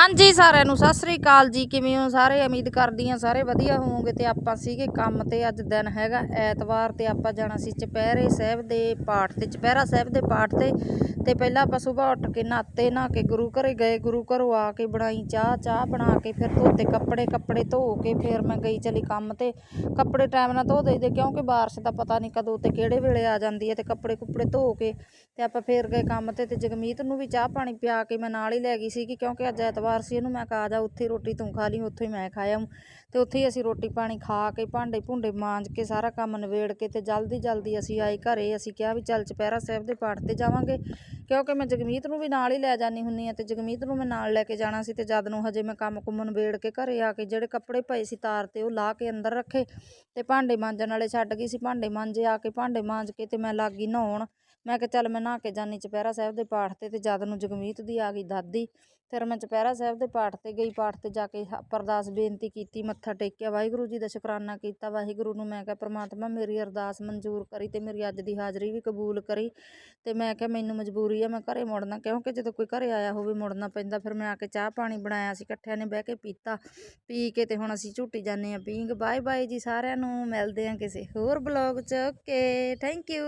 ਹਾਂਜੀ, ਸਾਰਿਆਂ ਨੂੰ ਸਤਿ ਸ੍ਰੀ ਅਕਾਲ ਜੀ। ਕਿਵੇਂ ਹੋ ਸਾਰੇ? ਉਮੀਦ ਕਰਦੀ ਹਾਂ ਸਾਰੇ ਵਧੀਆ ਹੋਵੋਗੇ ਤੇ ਆਪਾਂ ਸੀਗੇ ਕੰਮ ਤੇ। ਅੱਜ ਦਿਨ ਹੈਗਾ ਐਤਵਾਰ ਤੇ ਆਪਾਂ ਜਾਣਾ ਸੀ ਚੁਪਹਿਰੇ ਸਾਹਿਬ ਦੇ ਪਾਠ ਤੇ। ਚੁਪਹਿਰਾ ਸਾਹਿਬ ਦੇ ਪਾਠ ਤੇ। ਤੇ ਪਹਿਲਾਂ ਆਪਾਂ ਸਵੇਰ ਉੱਠ ਕੇ ਨਹਾਤੇ ਨਹਾ ਕੇ ਗੁਰੂ ਘਰੇ ਗਏ। ਗੁਰੂ ਘਰੋਂ ਆ ਕੇ ਬਣਾਈ ਚਾਹ ਚਾਹ ਬਣਾ ਕੇ ਫਿਰ ਧੋਤੇ ਕੱਪੜੇ ਕੱਪੜੇ ਧੋ ਕੇ ਫਿਰ ਮੈਂ ਗਈ ਚਲੀ ਕੰਮ ਤੇ। ਕੱਪੜੇ ਟਾਈਮ ਨਾਲ ਧੋ ਦੇਈਦੇ ਕਿਉਂਕਿ ਬਾਰਿਸ਼ ਦਾ ਪਤਾ ਨਹੀਂ ਕਦੋਂ ਤੇ ਕਿਹੜੇ ਵੇਲੇ ਆ ਜਾਂਦੀ ਹੈ ਤੇ ਕੱਪੜੇ ਕੁੱਪੜੇ ਧੋ ਕੇ ਤੇ ਆਪਾਂ ਫੇਰ ਗਏ ਕੰਮ ਤੇ ਤੇ ਜਗਮੀਤ ਨੂੰ ਵੀ ਚਾਹ ਪਾਣੀ ਪਿਆ ਕੇ ਮੈਂ ਨਾਲ ਹੀ ਲੈ ਗਈ ਸੀਗੀ ਕਿਉਂਕਿ ਅੱਜ ਐਤਵਾਰ ਸੀ ਇਹਨੂੰ ਮੈਂ ਕਿਹਾ ਜਾ, ਉੱਥੇ ਰੋਟੀ ਤੂੰ ਖਾ ਲਈ, ਉੱਥੇ ਹੀ ਮੈਂ ਖਾਇਆ ਤੇ ਉੱਥੇ ਹੀ ਅਸੀਂ ਰੋਟੀ ਪਾਣੀ ਖਾ ਕੇ, ਭਾਂਡੇ ਭੁੰਡੇ ਮਾਂਜ ਕੇ, ਸਾਰਾ ਕੰਮ ਨਿਬੇੜ ਕੇ ਤੇ ਜਲਦੀ ਜਲਦੀ ਅਸੀਂ ਆਏ ਘਰੇ। ਅਸੀਂ ਕਿਹਾ ਵੀ ਚੱਲ ਚੁਪਹਿਰਾ ਸਾਹਿਬ ਦੇ ਪਾਠ ਤੇ ਜਾਵਾਂਗੇ, ਕਿਉਂਕਿ ਮੈਂ ਜਗਮੀਤ ਨੂੰ ਵੀ ਨਾਲ ਹੀ ਲੈ ਜਾਨੀ ਹੁੰਨੀ ਆ ਤੇ ਜਗਮੀਤ ਨੂੰ ਮੈਂ ਨਾਲ ਲੈ ਕੇ ਜਾਣਾ ਸੀ ਤੇ ਜਦ ਨੂੰ ਹਜੇ ਮੈਂ ਕੰਮ ਕੁੰਮ ਨਿਬੇੜ ਕੇ ਘਰੇ ਆ ਕੇ ਜਿਹੜੇ ਕੱਪੜੇ ਪਏ ਸੀ ਤਾਰ ਤੇ ਉਹ ਲਾ ਕੇ ਅੰਦਰ ਰੱਖੇ ਤੇ ਭਾਂਡੇ ਮਾਂਜਣ ਵਾਲੇ ਛੱਡ ਗਈ ਸੀ। ਭਾਂਡੇ ਮਾਂਜੇ ਆ ਕੇ, ਭਾਂਡੇ ਮਾਂਜ ਕੇ ਤੇ ਮੈਂ ਲੱਗ ਗਈ ਨਹਾਉਣ। ਮੈਂ ਕਿਹਾ ਚੱਲ ਮੈਂ ਨਹਾ ਕੇ ਜਾਨੀ ਚੁਪਹਿਰਾ ਸਾਹਿਬ ਦੇ ਪਾਠ ਤੇ ਤੇ ਜਦ ਨੂੰ ਜਗਮੀਤ ਦੀ ਆ ਗਈ ਦਾਦੀ, ਫਿਰ ਮੈਂ ਚੁਪਹਿਰਾ ਸਾਹਿਬ ਦੇ ਪਾਠ ਤੇ ਗਈ, ਪਾਠ ਤੇ ਜਾ ਕੇ ਹ- ਅਰਦਾਸ ਬੇਨਤੀ ਕੀਤੀ, ਮੱਥਾ ਟੇਕਿਆ, ਵਾਹਿਗੁਰੂ ਜੀ ਦਾ ਸ਼ੁਕਰਾਨਾ ਕੀਤਾ, ਵਾਹਿਗੁਰੂ ਨੂੰ ਮੈਂ ਕਿਹਾ, ਪ੍ਰਮਾਤਮਾ ਮੇਰੀ ਅਰਦਾਸ ਮਨਜ਼ੂਰ ਕਰੀ ਤੇ ਮੇਰੀ ਅੱਜ ਦੀ ਹਾਜ਼ਰੀ ਵੀ ਕਬੂਲ ਕਰੀ। ਤੇ ਮੈਂ ਕਿਹਾ, ਮੈਨੂੰ ਮਜਬੂਰੀ ਆ, ਮੈਂ ਘਰੇ ਮੁੜਨਾ, ਕਿਉਂਕਿ ਜਦੋਂ ਕੋਈ ਘਰੇ ਆਇਆ ਹੋਵੇ, ਮੁੜਨਾ ਪੈਂਦਾ, ਫਿਰ ਮੈਂ ਆ ਕੇ ਚਾਹ ਪਾਣੀ ਬਣਾਇਆ ਸੀ, ਇਕੱਠਿਆਂ ਨੇ ਬਹਿ ਕੇ ਪੀਤਾ, ਪੀ ਕੇ ਤੇ ਹੁਣ ਅਸੀਂ ਝੂਟੀ ਜਾਂਦੇ ਆ ਪੀਂਗ ਬਾਏ ਬਾਏ ਜੀ ਸਾਰਿਆਂ ਨੂੰ, ਮਿਲਦੇ ਆ ਕਿਸੇ ਹੋਰ ਬਲੌਗ 'ਚ, ਓਕੇ, ਥੈਂਕ ਯੂ।